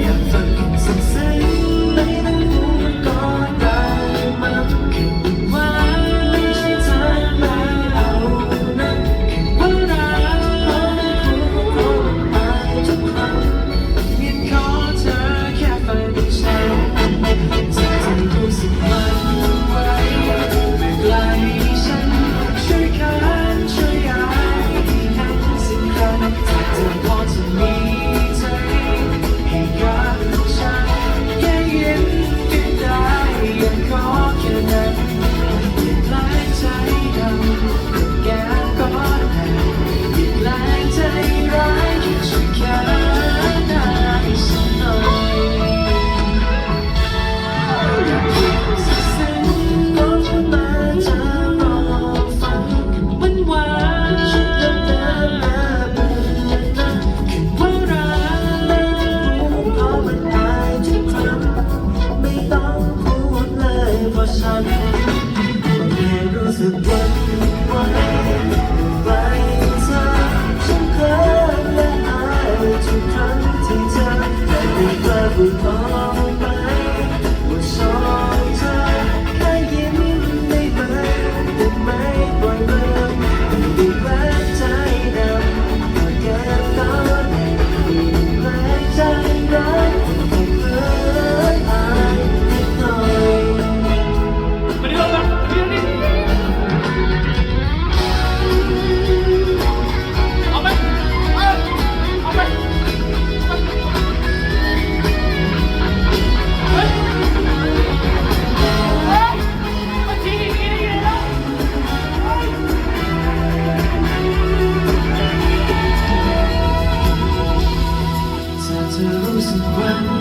It's สักวันวันไปเธอฉันเพ้และอายทุกครั้งที่เธอได้ and when